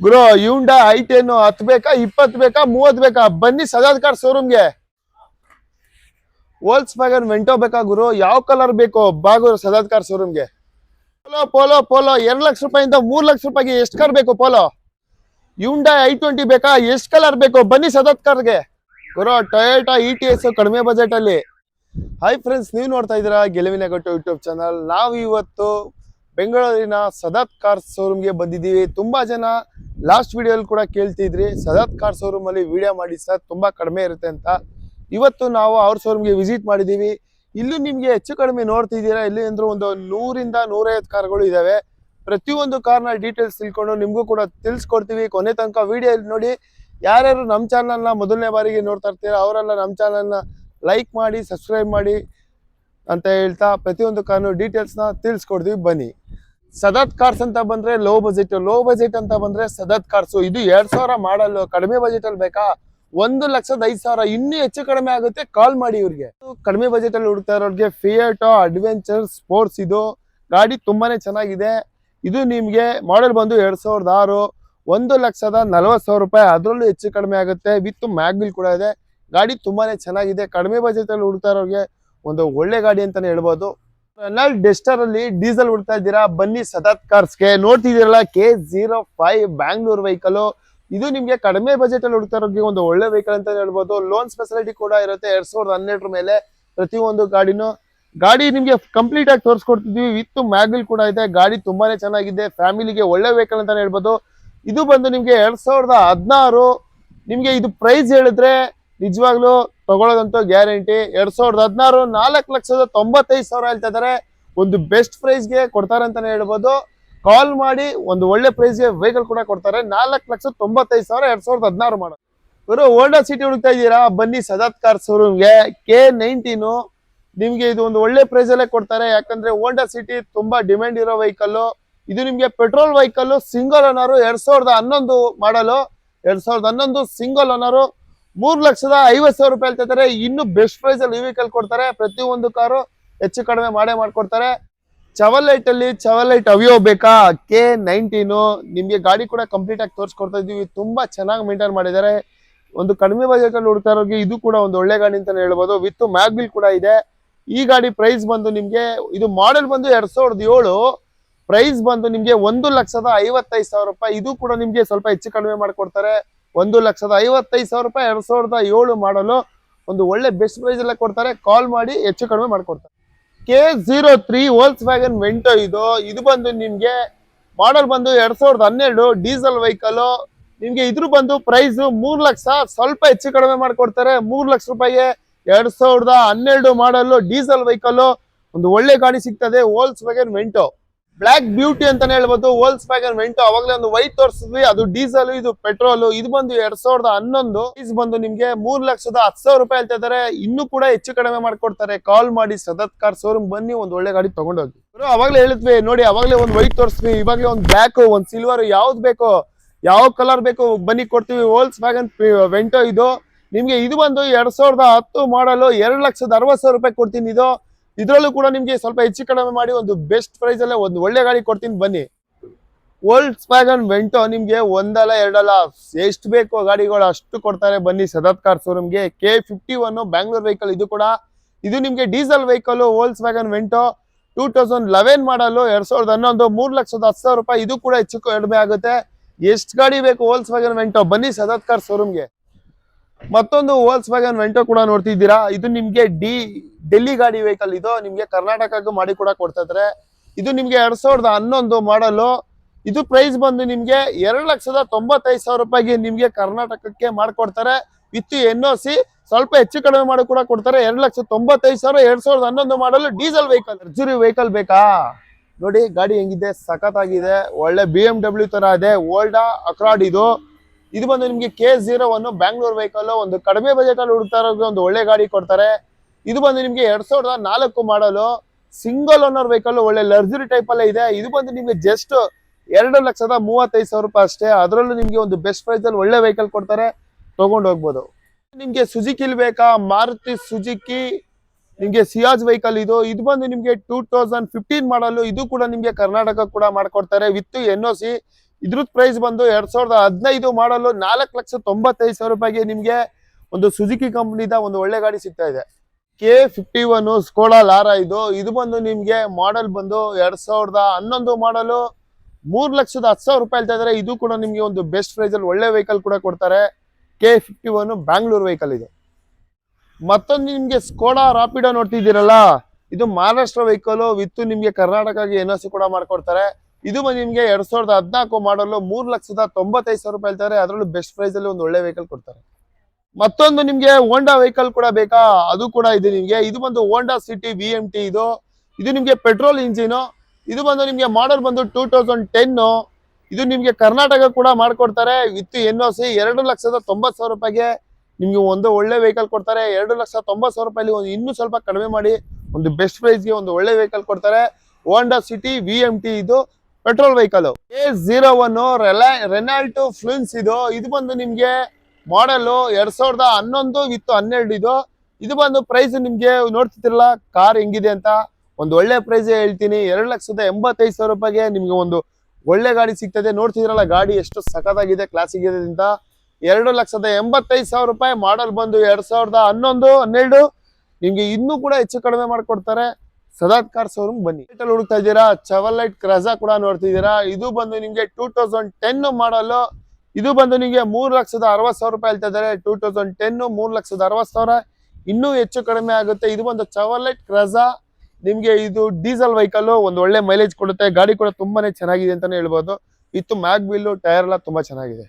Guru ಯುಂಡ I ten ಹತ್ತು ಬೇಕಾ ಇಪ್ಪತ್ ಬೇಕಾ ಮೂವತ್ ಬೇಕಾ? ಬನ್ನಿ ಸಜಾದ್ ಕಾರ್ ಶೋರೂಮ್ಗೆ ವೋಲ್ಸ್ ವ್ಯಾಗನ್ ವೆಂಟೋ ಬೇಕಾ ಗುರು? ಯಾವ ಕಲರ್ ಬೇಕು? ಬಾಗುರು ಸಜಾದ್ ಕಾರ್ ಶೋರೂಮ್ಗೆ ಪೋಲೋ ಪೋಲೋ ಪೋಲೋ ಎರಡು ಲಕ್ಷ ರೂಪಾಯಿಂದ ಮೂರು ಲಕ್ಷ ರೂಪಾಯಿಗೆ ಎಷ್ಟು ಕಾರ್ ಬೇಕು ಪೋಲೋ ಯುಂಡ ಐ ಟ್ವೆಂಟಿ ಬೇಕಾ? ಎಷ್ಟು ಕಲರ್ ಬೇಕು? ಬನ್ನಿ ಸದತ್ ಕಾರ್ಗೆ. ಗುರು ಟೊಯೋಟಾ ಇ ಟಿ ಎಸ್ ಕಡಿಮೆ ಬಜೆಟ್ ಅಲ್ಲಿ. ಹಾಯ್ ಫ್ರೆಂಡ್ಸ್ ನೀವು ನೋಡ್ತಾ ಇದ್ದೀರಾ ಗೆಲುವಿನ ಗಟ್ಟು ಯೂಟ್ಯೂಬ್ ಚಾನಲ್ ನಾವು ಇವತ್ತು ಬೆಂಗಳೂರಿನ ಸದತ್ ಕಾರ್ ಶೋರೂಮ್ಗೆ ಬಂದಿದ್ದೀವಿ. ತುಂಬಾ ಜನ ಲಾಸ್ಟ್ ವಿಡಿಯೋಲಿ ಕೂಡ ಕೇಳ್ತಿದ್ರಿ, ಸದತ್ ಕಾರ್ ಶೋರೂಮ್ ಅಲ್ಲಿ ವಿಡಿಯೋ ಮಾಡಿ ಸರ್ ತುಂಬಾ ಕಡಿಮೆ ಇರುತ್ತೆ ಅಂತ. ಇವತ್ತು ನಾವು ಅವ್ರ ಶೋರೂಮ್ಗೆ ವಿಸಿಟ್ ಮಾಡಿದ್ದೀವಿ ಇಲ್ಲೂ ನಿಮ್ಗೆ ಹೆಚ್ಚು ಕಡಿಮೆ ನೋಡ್ತಿದ್ದೀರಾ? ಇಲ್ಲಿ ಅಂದ್ರೆ ಒಂದು ನೂರಿಂದ ನೂರೈವತ್ತು ಕಾರ್ಗಳು ಇದಾವೆ. ಪ್ರತಿಯೊಂದು ಕಾರ್ನ ಡೀಟೇಲ್ಸ್ ತಿಳ್ಕೊಂಡು ನಿಮಗೂ ಕೂಡ ತಿಳಿಸ್ಕೊಡ್ತೀವಿ. ಕೊನೆ ತನಕ ವಿಡಿಯೋ ನೋಡಿ, ಯಾರ್ಯಾರು ನಮ್ಮ ಚಾನಲ್ನ ಮೊದಲನೇ ಬಾರಿಗೆ ನೋಡ್ತಾ ಇರ್ತೀರಾ, ಅವರೆಲ್ಲ ನಮ್ಮ ಚಾನಲ್ನ ಲೈಕ್ ಮಾಡಿ ಸಬ್ಸ್ಕ್ರೈಬ್ ಮಾಡಿ ಅಂತ ಹೇಳ್ತಾ ಪ್ರತಿಯೊಂದು ಕಾರ್ನು ಡೀಟೇಲ್ಸ್ನ ತಿಳಿಸ್ಕೊಡ್ತೀವಿ. ಬನ್ನಿ. ಸದತ್ ಕಾರ್ಸ್ ಅಂತ ಬಂದ್ರೆ ಲೋ ಬಜೆಟ್ ಲೋ ಬಜೆಟ್ ಅಂತ ಬಂದ್ರೆ ಸದತ್ ಕಾರ್ಸ್. ಇದು ಎರಡ್ ಸಾವಿರ ಮಾಡಲ್ ಕಡಿಮೆ ಬಜೆಟ್ ಅಲ್ಲಿ ಬೇಕಾ? ಒಂದು ಲಕ್ಷದ ಐದು ಸಾವಿರ. ಇನ್ನೂ ಹೆಚ್ಚು ಕಡಿಮೆ ಆಗುತ್ತೆ ಕಾಲ್ ಮಾಡಿ ಇವ್ರಿಗೆ. ಕಡಿಮೆ ಬಜೆಟ್ ಅಲ್ಲಿ ಹುಡುಕ್ತಾ ಇರೋರ್ಗೆ ಫಿಯೇಟ್ ಅಡ್ವೆಂಚರ್ ಸ್ಪೋರ್ಟ್ಸ್ ಇದು. ಗಾಡಿ ತುಂಬಾನೇ ಚೆನ್ನಾಗಿದೆ. ಇದು ನಿಮ್ಗೆ ಮಾಡೆಲ್ ಬಂದು ಎರಡ್ ಸಾವಿರದ ಆರು. ಒಂದು ಲಕ್ಷದ ನಲವತ್ತು ಸಾವಿರ ರೂಪಾಯಿ. ಅದರಲ್ಲೂ ಹೆಚ್ಚು ಕಡಿಮೆ ಆಗುತ್ತೆ. ವಿತ್ ಮ್ಯಾಗ್ಬಿಲ್ ಕೂಡ ಇದೆ. ಗಾಡಿ ತುಂಬಾನೇ ಚೆನ್ನಾಗಿದೆ. ಕಡಿಮೆ ಬಜೆಟ್ ಅಲ್ಲಿ ಹುಡುಕ್ತಾ ಇರೋರಿಗೆ ಒಂದು ಒಳ್ಳೆ ಗಾಡಿ ಅಂತಾನೆ ಹೇಳ್ಬೋದು. ರೆನಾಲ್ಡ್ ಡೆಸ್ಟರ್ ಅಲ್ಲಿ ಡೀಸೆಲ್ ಹುಡ್ತಾ ಇದ್ದೀರಾ? ಬನ್ನಿ ಸದತ್ ಕಾರ್ಸ್ಗೆ. ನೋಡ್ತಿದ್ದೀರಲ್ಲ K zero five Bangalore vehicle ಇದು ನಿಮ್ಗೆ ಕಡಿಮೆ ಬಜೆಟ್ ಅಲ್ಲಿ ಹುಡ್ತಾ ಇರೋರಿಗೆ ಒಂದು ಒಳ್ಳೆ ವೆಹಿಕಲ್ ಅಂತ ಹೇಳ್ಬೋದು. ಲೋನ್ ಫೆಸಿಲಿಟಿ ಕೂಡ ಇರುತ್ತೆ. ಎರಡ್ ಸಾವಿರದ ಹನ್ನೆರಡರ ಮೇಲೆ ಪ್ರತಿಯೊಂದು ಗಾಡಿನೂ. ಗಾಡಿ ನಿಮ್ಗೆ ಕಂಪ್ಲೀಟ್ ಆಗಿ ತೋರಿಸ್ಕೊಡ್ತಿದ್ವಿ. ವಿತ್ ಮ್ಯಾಗಲ್ ಕೂಡ ಇದೆ. ಗಾಡಿ ತುಂಬಾನೇ ಚೆನ್ನಾಗಿದೆ. ಫ್ಯಾಮಿಲಿಗೆ ಒಳ್ಳೆ ವೆಹಿಕಲ್ ಅಂತಾನೆ ಹೇಳ್ಬೋದು. ಇದು ಬಂದು ನಿಮ್ಗೆ ಎರಡ್ ಸಾವಿರದ ಹದಿನಾರು. ನಿಮ್ಗೆ ಇದು ಪ್ರೈಸ್ ಹೇಳಿದ್ರೆ ನಿಜವಾಗ್ಲೂ ತಗೊಳ್ಳೋದಂತ ಗ್ಯಾರಂಟಿ. ಎರಡ್ ಸಾವಿರದ ಹದಿನಾರು ನಾಲ್ಕು ಲಕ್ಷದ ತೊಂಬತ್ತೈದು ಸಾವಿರ ಹೇಳ್ತಾ ಇದಾರೆ ಒಂದು ಬೆಸ್ಟ್ ಪ್ರೈಸ್ಗೆ ಕೊಡ್ತಾರೆ ಅಂತಾನೆ ಹೇಳ್ಬೋದು. ಕಾಲ್ ಮಾಡಿ ಒಂದು ಒಳ್ಳೆ ಪ್ರೈಸ್ಗೆ ವೆಹಿಕಲ್ ಕೂಡ ಕೊಡ್ತಾರೆ. ನಾಲ್ಕು ಲಕ್ಷದ ತೊಂಬತ್ತೈದು ಸಾವಿರ ಎರಡ್ ಸಾವಿರದ ಹದಿನಾರು ಮಾಡೋ ಇವರು ಓಲ್ಡಾ ಸಿಟಿ ಹುಡುಕ್ತಾ ಇದ್ದೀರಾ? ಬನ್ನಿ ಸದಾತ್ ಕಾರ್ ಶೋರೂಮ್ಗೆ ಕೆ ನೈನ್ಟೀನು ನಿಮ್ಗೆ ಇದು ಒಂದು ಒಳ್ಳೆ ಪ್ರೈಸ್ ಅಲ್ಲೇ ಕೊಡ್ತಾರೆ. ಯಾಕಂದ್ರೆ ಓಲ್ಡಾ ಸಿಟಿ ತುಂಬಾ ಡಿಮ್ಯಾಂಡ್ ಇರೋ ವೆಹಿಕಲ್ ಇದು ನಿಮ್ಗೆ ಪೆಟ್ರೋಲ್ ವೆಹಿಕಲ್ ಸಿಂಗಲ್ ಓನರು ಎರಡ್ ಸಾವಿರದ ಹನ್ನೊಂದು ಮಾಡಲು. ಎರಡ್ ಸಾವಿರದ ಹನ್ನೊಂದು ಸಿಂಗಲ್ ಓನರು ಮೂರ್ ಲಕ್ಷದ ಐವತ್ ಸಾವಿರ ರೂಪಾಯಿ ಹೇಳ್ತಾ ಇದಾರೆ ಇನ್ನು ಬೆಸ್ಟ್ ಪ್ರೈಸ್ ಅಲ್ಲಿ ವೆಹಿಕಲ್ ಕೊಡ್ತಾರೆ. ಪ್ರತಿ ಒಂದು ಕಾರು ಹೆಚ್ಚು ಕಡಿಮೆ ಮಾಡೇ ಮಾಡ್ಕೊಡ್ತಾರೆ. ಚವಲೈಟ್ ಅಲ್ಲಿ ಚವಲೈಟ್ ಅವಿಯೋ ಬೇಕಾ? ಕೆ ನೈನ್ಟೀನು ನಿಮ್ಗೆ ಗಾಡಿ ಕೂಡ ಕಂಪ್ಲೀಟ್ ಆಗಿ ತೋರಿಸ್ಕೊಡ್ತಾ ಇದೀವಿ ತುಂಬಾ ಚೆನ್ನಾಗಿ ಮೇಂಟೈನ್ ಮಾಡಿದ್ದಾರೆ. ಒಂದು ಕಡಿಮೆ ಬಜೆಟ್ ಅಲ್ಲಿ ಹುಡ್ತಾ ಇರೋರಿಗೆ ಇದು ಕೂಡ ಒಂದು ಒಳ್ಳೆ ಗಾಡಿ ಅಂತಾನೆ ಹೇಳ್ಬೋದು. ವಿತ್ ಮ್ಯಾಗ್ಬಿಲ್ ಕೂಡ ಇದೆ. ಈ ಗಾಡಿ ಪ್ರೈಸ್ ಬಂದು ನಿಮ್ಗೆ, ಇದು ಮಾಡೆಲ್ ಬಂದು ಎರಡ್ ಸಾವಿರದ ಏಳು. ಪ್ರೈಸ್ ಬಂದು ನಿಮ್ಗೆ ಒಂದು ಲಕ್ಷದ ಐವತ್ತೈದು ಸಾವಿರ ರೂಪಾಯಿ. ಇದು ಕೂಡ ನಿಮ್ಗೆ ಸ್ವಲ್ಪ ಹೆಚ್ಚು ಕಡಿಮೆ ಮಾಡ್ಕೊಡ್ತಾರೆ. ಒಂದು ಲಕ್ಷದ ಐವತ್ತೈದು ಸಾವಿರ ರೂಪಾಯಿ ಎರಡ್ ಸಾವಿರದ ಏಳು ಮಾಡಲು ಒಂದು ಒಳ್ಳೆ ಬೆಸ್ಟ್ ಪ್ರೈಸ್ ಎಲ್ಲ ಕೊಡ್ತಾರೆ. ಕಾಲ್ ಮಾಡಿ ಹೆಚ್ಚು ಕಡಿಮೆ ಮಾಡ್ಕೊಡ್ತಾರೆ. K zero three Volkswagen Vento ಇದು. ಇದು ಬಂದು ನಿಮ್ಗೆ ಮಾಡೆಲ್ ಬಂದು ಎರಡ್ ಸಾವಿರದ ಹನ್ನೆರಡು ಡೀಸೆಲ್ ವೆಹಿಕಲ್ ನಿಮ್ಗೆ ಇದ್ರ ಬಂದು ಪ್ರೈಸ್ ಮೂರು ಲಕ್ಷ ಸ್ವಲ್ಪ ಹೆಚ್ಚು ಕಡಿಮೆ ಮಾಡಿಕೊಡ್ತಾರೆ. ಮೂರು ಲಕ್ಷ ರೂಪಾಯಿಗೆ ಎರಡ್ ಸಾವಿರದ ಹನ್ನೆರಡು ಮಾಡಲು ಡೀಸೆಲ್ ವೆಹಿಕಲ್ ಒಂದು ಒಳ್ಳೆ ಗಾಡಿ ಸಿಗ್ತದೆ. Volkswagen Vento black beauty ಅಂತಾನೆ ಹೇಳ್ಬೋದು. ವೋಲ್ಸ್ ವ್ಯಾಗನ್ ವೆಂಟೋ ಅವಾಗಲೇ ಒಂದು ವೈಟ್ ತೋರಿಸಿದ್ವಿ. ಅದು ಡೀಸೆಲ್ ಇದು ಪೆಟ್ರೋಲ್ ಇದು ಬಂದು ಎರಡ್ ಸಾವಿರದ ಹನ್ನೊಂದು. ಪ್ರೈಸ್ ಬಂದು ನಿಮ್ಗೆ ಮೂರ್ ಲಕ್ಷದ ಹತ್ತು ಸಾವಿರ ರೂಪಾಯಿ ಹೇಳ್ತಾ ಇದಾರೆ ಇನ್ನೂ ಕೂಡ ಹೆಚ್ಚು ಕಡಿಮೆ ಮಾಡ್ಕೊಡ್ತಾರೆ. ಕಾಲ್ ಮಾಡಿ ಸದತ್ ಕಾರ್ ಶೋರೂಮ್ ಬನ್ನಿ, ಒಂದು ಒಳ್ಳೆ ಗಾಡಿ ತಗೊಂಡೋಗಿ. ಅವಾಗ್ಲೇ ಹೇಳಿದ್ವಿ. ನೋಡಿ, ಅವಾಗಲೇ ಒಂದು ವೈಟ್ ತೋರಿಸ್ವಿ ಇವಾಗಲೇ ಒಂದು ಬ್ಲಾಕ್ ಒಂದು ಸಿಲ್ವರ್ ಯಾವ್ದು ಬೇಕು? ಯಾವ ಕಲರ್ ಬೇಕು? ಬನ್ನಿ, ಕೊಡ್ತೀವಿ. ವೋಲ್ಸ್ ವ್ಯಾಗನ್ ವೆಂಟೋ ಇದು. ನಿಮ್ಗೆ ಇದು ಬಂದು ಎರಡ್ ಸಾವಿರದ ಹತ್ತು ಮಾಡಲು ಎರಡು ಲಕ್ಷದ ಅರವತ್ತು ಸಾವಿರ ರೂಪಾಯಿ ಕೊಡ್ತೀನಿ ಇದು. ಇದ್ರಲ್ಲೂ ಕೂಡ ನಿಮ್ಗೆ ಸ್ವಲ್ಪ ಹೆಚ್ಚು ಕಡಿಮೆ ಮಾಡಿ ಒಂದು ಬೆಸ್ಟ್ ಪ್ರೈಸ್ ಅಲ್ಲೇ ಒಂದು ಒಳ್ಳೆ ಗಾಡಿ ಕೊಡ್ತೀನಿ ಬನ್ನಿ. ಓಲ್ಡ್ ಸ್ಪ್ಯಾಗನ್ ವೆಂಟೋ ನಿಮ್ಗೆ ಒಂದಲ್ಲ ಎರಡಲ್ಲ ಎಷ್ಟು ಬೇಕೋ ಗಾಡಿಗಳು ಅಷ್ಟು ಕೊಡ್ತಾರೆ ಬನ್ನಿ ಸದತ್ car ಶೋರೂಮ್ಗೆ K fifty one Bangalore vehicle ಇದು ಕೂಡ. ಇದು ನಿಮ್ಗೆ diesel vehicle Volkswagen Vento two thousand eleven ಮಾಡಲು ಎರಡ್ ಸಾವಿರದ ಹನ್ನೊಂದು ಮೂರ್ ಲಕ್ಷದ ಹತ್ತು ಸಾವಿರ ರೂಪಾಯಿ. ಇದು ಕೂಡ ಹೆಚ್ಚು ಕಡಿಮೆ ಆಗುತ್ತೆ. ಎಷ್ಟು ಗಾಡಿ ಬೇಕು ವೋಲ್ಸ್ ವ್ಯಾಗನ್ ವೆಂಟೋ ಬನ್ನಿ ಸದತ್ ಕಾರ್ ಶೋರೂಮ್ಗೆ ಮತ್ತೊಂದು ಹೋಲ್ಸ್ ವ್ಯಾಗನ್ ವೆಂಟೋ ಕೂಡ ನೋಡ್ತಿದ್ದೀರಾ? ಇದು ನಿಮ್ಗೆ ಡಿ ಡೆಲ್ಲಿ ಗಾಡಿ ವೆಹಿಕಲ್ ಇದು. ನಿಮ್ಗೆ ಕರ್ನಾಟಕಕ್ಕೂ ಮಾಡಿ ಕೂಡ ಕೊಡ್ತಾ ಇದ್ರೆ. ಇದು ನಿಮ್ಗೆ ಎರಡ್ ಸಾವಿರದ ಹನ್ನೊಂದು ಮಾಡಲು ಇದು ಪ್ರೈಸ್ ಬಂದು ನಿಮ್ಗೆ ಎರಡ್ ಲಕ್ಷದ ತೊಂಬತ್ತೈದು ಸಾವಿರ ರೂಪಾಯಿಗೆ ನಿಮ್ಗೆ ಕರ್ನಾಟಕಕ್ಕೆ ಮಾಡ್ಕೊಡ್ತಾರೆ. ವಿತ್ ಎನ್ ಒ ಸಿ ಸ್ವಲ್ಪ ಹೆಚ್ಚು ಕಡಿಮೆ ಮಾಡಿ ಕೂಡ ಕೊಡ್ತಾರೆ. ಎರಡ್ ಲಕ್ಷ ತೊಂಬತ್ತೈದು ಸಾವಿರ, ಎರಡ್ ಸಾವಿರದ ಹನ್ನೊಂದು ಮಾಡಲು ಡೀಸೆಲ್ ವೆಹಿಕಲ್ ಲಕ್ಸುರಿ ವೆಹಿಕಲ್ ಬೇಕಾ? ನೋಡಿ, ಗಾಡಿ ಹೆಂಗಿದೆ ಸಖತ್ ಆಗಿದೆ ಒಳ್ಳೆ ಬಿ ಎಂ ಡಬ್ಲ್ಯೂ ತರ ಇದೆ. ಓಲ್ಡಾ ಅಕ್ರಾಡ್ ಇದು. ಇದು ಬಂದು ನಿಮ್ಗೆ K zero one Bangalore vehicle ಒಂದು ಕಡಿಮೆ ಬಜೆಟ್ ಅಲ್ಲಿ ಹುಡುಕ್ತಾ ಇರೋದು ಒಂದು ಒಳ್ಳೆ ಗಾಡಿ ಕೊಡ್ತಾರೆ. ಇದು ಬಂದು ನಿಮ್ಗೆ ಎರಡ್ ಸಾವಿರದ ನಾಲ್ಕು ಮಾಡಲು ಸಿಂಗಲ್ ಓನರ್ ವೆಹಿಕಲ್ ಒಳ್ಳೆ ಲಕ್ಸುರಿ ಟೈಪ್ ಅಲ್ಲೇ ಇದೆ. ಇದು ಬಂದು ನಿಮ್ಗೆ ಜಸ್ಟ್ ಎರಡು ಲಕ್ಷದ ಮೂವತ್ತೈದು ಸಾವಿರ ರೂಪಾಯಿ ಅಷ್ಟೇ. ಅದರಲ್ಲೂ ನಿಮ್ಗೆ ಒಂದು ಬೆಸ್ಟ್ ಪ್ರೈಸ್ ಅಲ್ಲಿ ಒಳ್ಳೆ ವೆಹಿಕಲ್ ಕೊಡ್ತಾರೆ. ತಗೊಂಡು ಹೋಗ್ಬೋದು. ನಿಮ್ಗೆ ಸುಜುಕಿಲ್ ಬೇಕಾ? ಮಾರುತಿ ಸುಜುಕಿ ನಿಮ್ಗೆ ಸಿಯಾಜ್ ವೆಹಿಕಲ್ ಇದು. ಇದು ಬಂದು ನಿಮ್ಗೆ ಟೂ ತೌಸಂಡ್ ಫಿಫ್ಟೀನ್ ಮಾಡಲು ಇದು ಕೂಡ ನಿಮ್ಗೆ ಕರ್ನಾಟಕ ಕೂಡ ಮಾಡ್ಕೊಡ್ತಾರೆ. ವಿತ್ ಎನ್ ಒ ಸಿ ಇದ್ರದ್ ಪ್ರೈಸ್ ಬಂದು ಎರಡ್ ಸಾವಿರದ ಹದಿನೈದು ಮಾಡಲು ನಾಲ್ಕು ಲಕ್ಷ ತೊಂಬತ್ತೈದು ಸಾವಿರ ರೂಪಾಯಿಗೆ ನಿಮಗೆ ಒಂದು ಸುಜುಕಿ ಕಂಪ್ನಿದ ಒಂದು ಒಳ್ಳೆ ಗಾಡಿ ಸಿಗ್ತಾ ಇದೆ. K fifty one Skoda Laura ಇದು. ಇದು ಬಂದು ನಿಮಗೆ ಮಾಡೆಲ್ ಬಂದು ಎರಡ್ ಸಾವಿರದ ಹನ್ನೊಂದು ಮಾಡಲು ಮೂರ್ ಲಕ್ಷದ ಹತ್ತು ಸಾವಿರ ರೂಪಾಯಿ ಹೇಳ್ತಾ ಇದು ಕೂಡ ನಿಮಗೆ ಒಂದು ಬೆಸ್ಟ್ ಪ್ರೈಸ್ ಅಲ್ಲಿ ಒಳ್ಳೆ ವೆಹಿಕಲ್ ಕೂಡ ಕೊಡ್ತಾರೆ. K fifty one Bangalore vehicle ಇದು. ಮತ್ತೊಂದು ನಿಮಗೆ ಸ್ಕೋಡಾ ರಾಪಿಡೋ ನೋಡ್ತಿದ್ದೀರಲ್ಲ? ಇದು ಮಹಾರಾಷ್ಟ್ರ ವೆಹಿಕಲ್ ವಿತ್ ನಿಮಗೆ ಕರ್ನಾಟಕಗೆ ಎನ್ ಕೂಡ ಮಾಡ್ಕೊಡ್ತಾರೆ. ಇದು ಬಂದು ನಿಮ್ಗೆ ಎರಡ್ ಸಾವಿರದ ಹದಿನಾಲ್ಕು ಮಾಡಲು ಮೂರ್ ಲಕ್ಷದ ತೊಂಬತ್ತೈದು ಸಾವಿರ ರೂಪಾಯಿ ಹೇಳ್ತಾರೆ. ಅದರಲ್ಲೂ ಬೆಸ್ಟ್ ಪ್ರೈಸ್ ಅಲ್ಲಿ ಒಂದು ಒಳ್ಳೆ ವೆಹಿಕಲ್ ಕೊಡ್ತಾರೆ. ಮತ್ತೊಂದು ನಿಮ್ಗೆ ಹೋಂಡಾ ವೆಹಿಕಲ್ ಕೂಡ ಬೇಕಾ? ಅದು ಕೂಡ ಇದೆ ನಿಮ್ಗೆ. ಇದು ಬಂದು Honda City V M T ಇದು. ಇದು ನಿಮ್ಗೆ ಪೆಟ್ರೋಲ್ ಇಂಜಿನ್ ಇದು ಬಂದು ನಿಮ್ಗೆ ಮಾಡಲ್ ಬಂದು ಟೂ ತೌಸಂಡ್ ಟೆನ್ ಇದು ನಿಮ್ಗೆ ಕರ್ನಾಟಕ ಕೂಡ ಮಾಡ್ಕೊಡ್ತಾರೆ. ವಿತ್ ಎನ್ ಓ ಸಿ ಎರಡು ಲಕ್ಷದ ತೊಂಬತ್ತು ಸಾವಿರ ರೂಪಾಯಿಗೆ ನಿಮ್ಗೆ ಒಂದು ಒಳ್ಳೆ ವೆಹಿಕಲ್ ಕೊಡ್ತಾರೆ. ಎರಡು ಲಕ್ಷ ತೊಂಬತ್ತು ಸಾವಿರ ರೂಪಾಯಿ ಒಂದು ಇನ್ನೂ ಸ್ವಲ್ಪ ಕಡಿಮೆ ಮಾಡಿ ಒಂದು ಬೆಸ್ಟ್ ಪ್ರೈಸ್ಗೆ ಒಂದು ಒಳ್ಳೆ ವೆಹಿಕಲ್ ಕೊಡ್ತಾರೆ. Honda City V M T ಇದು. Petrol vehicle. A zero one Renault Fluence ಇದು. ಇದು ಬಂದು ನಿಮ್ಗೆ ಮಾಡೆಲ್ ಎರಡ್ ಸಾವಿರದ ಹನ್ನೊಂದು ವಿತ್ ಹನ್ನೆರಡು ಇದು. ಇದು ಬಂದು ಪ್ರೈಸ್ ನಿಮ್ಗೆ ನೋಡ್ತಿರಲ್ಲ ಕಾರ್ ಹೆಂಗಿದೆ ಅಂತ. ಒಂದು ಒಳ್ಳೆ ಪ್ರೈಸ್ ಹೇಳ್ತೀನಿ. ಎರಡು ಲಕ್ಷದ ಎಂಬತ್ತೈದು ಸಾವಿರ ರೂಪಾಯಿಗೆ ನಿಮ್ಗೆ ಒಂದು ಒಳ್ಳೆ ಗಾಡಿ ಸಿಗ್ತದೆ. ನೋಡ್ತಿದ್ರಲ್ಲ ಗಾಡಿ ಎಷ್ಟು ಸಖತ್ತಾಗಿದೆ ಕ್ಲಾಸಿಕ್ ಇದೆ ಅಂತ. ಎರಡು ಲಕ್ಷದ ಎಂಬತ್ತೈದು ಸಾವಿರ ರೂಪಾಯಿ ಮಾಡಲ್ ಬಂದು ಎರಡ್ ಸಾವಿರದ ಹನ್ನೊಂದು, ಹನ್ನೆರಡು ನಿಮ್ಗೆ ಇನ್ನೂ ಕೂಡ ಹೆಚ್ಚು ಕಡಿಮೆ ಮಾಡ್ಕೊಡ್ತಾರೆ. ಸದಾತ್ ಕಾರ್ ಶೋರೂಮ್ ಬನ್ನಿ. ಹುಡುಕ್ತಾ ಇದ್ದೀರಾ? ಚವಲ್ ಲೈಟ್ ಕ್ರಜಾ ಕೂಡ ನೋಡ್ತಿದ್ದೀರಾ? ಇದು ಬಂದು ನಿಮ್ಗೆ ಟೂ ತೌಸಂಡ್ ಟೆನ್ ಮಾಡಲು ಇದು ಬಂದು ನಿಮಗೆ ಮೂರು ಲಕ್ಷದ ಅರವತ್ ಸಾವಿರ ರೂಪಾಯಿ ಹೇಳ್ತಾ ಇದ್ದಾರೆ. ಟೂ ತೌಸಂಡ್ ಟೆನ್ ಮೂರ್ ಲಕ್ಷದ ಅರವತ್ ಸಾವಿರ. ಇನ್ನೂ ಹೆಚ್ಚು ಕಡಿಮೆ ಆಗುತ್ತೆ. ಇದು ಬಂದು ಚವಲೈಟ್ ಕ್ರಜಾ ನಿಮ್ಗೆ ಇದು ಡೀಸೆಲ್ ವೆಹಿಕಲ್ ಒಂದು ಒಳ್ಳೆ ಮೈಲೇಜ್ ಕೊಡುತ್ತೆ. ಗಾಡಿ ಕೂಡ ತುಂಬಾನೇ ಚೆನ್ನಾಗಿದೆ ಅಂತಾನೆ ಹೇಳ್ಬೋದು. ಇತ್ತು ಮ್ಯಾಗ್ ಬಿಲ್ಲು ಟೈರ್ ಎಲ್ಲ ತುಂಬಾ ಚೆನ್ನಾಗಿದೆ.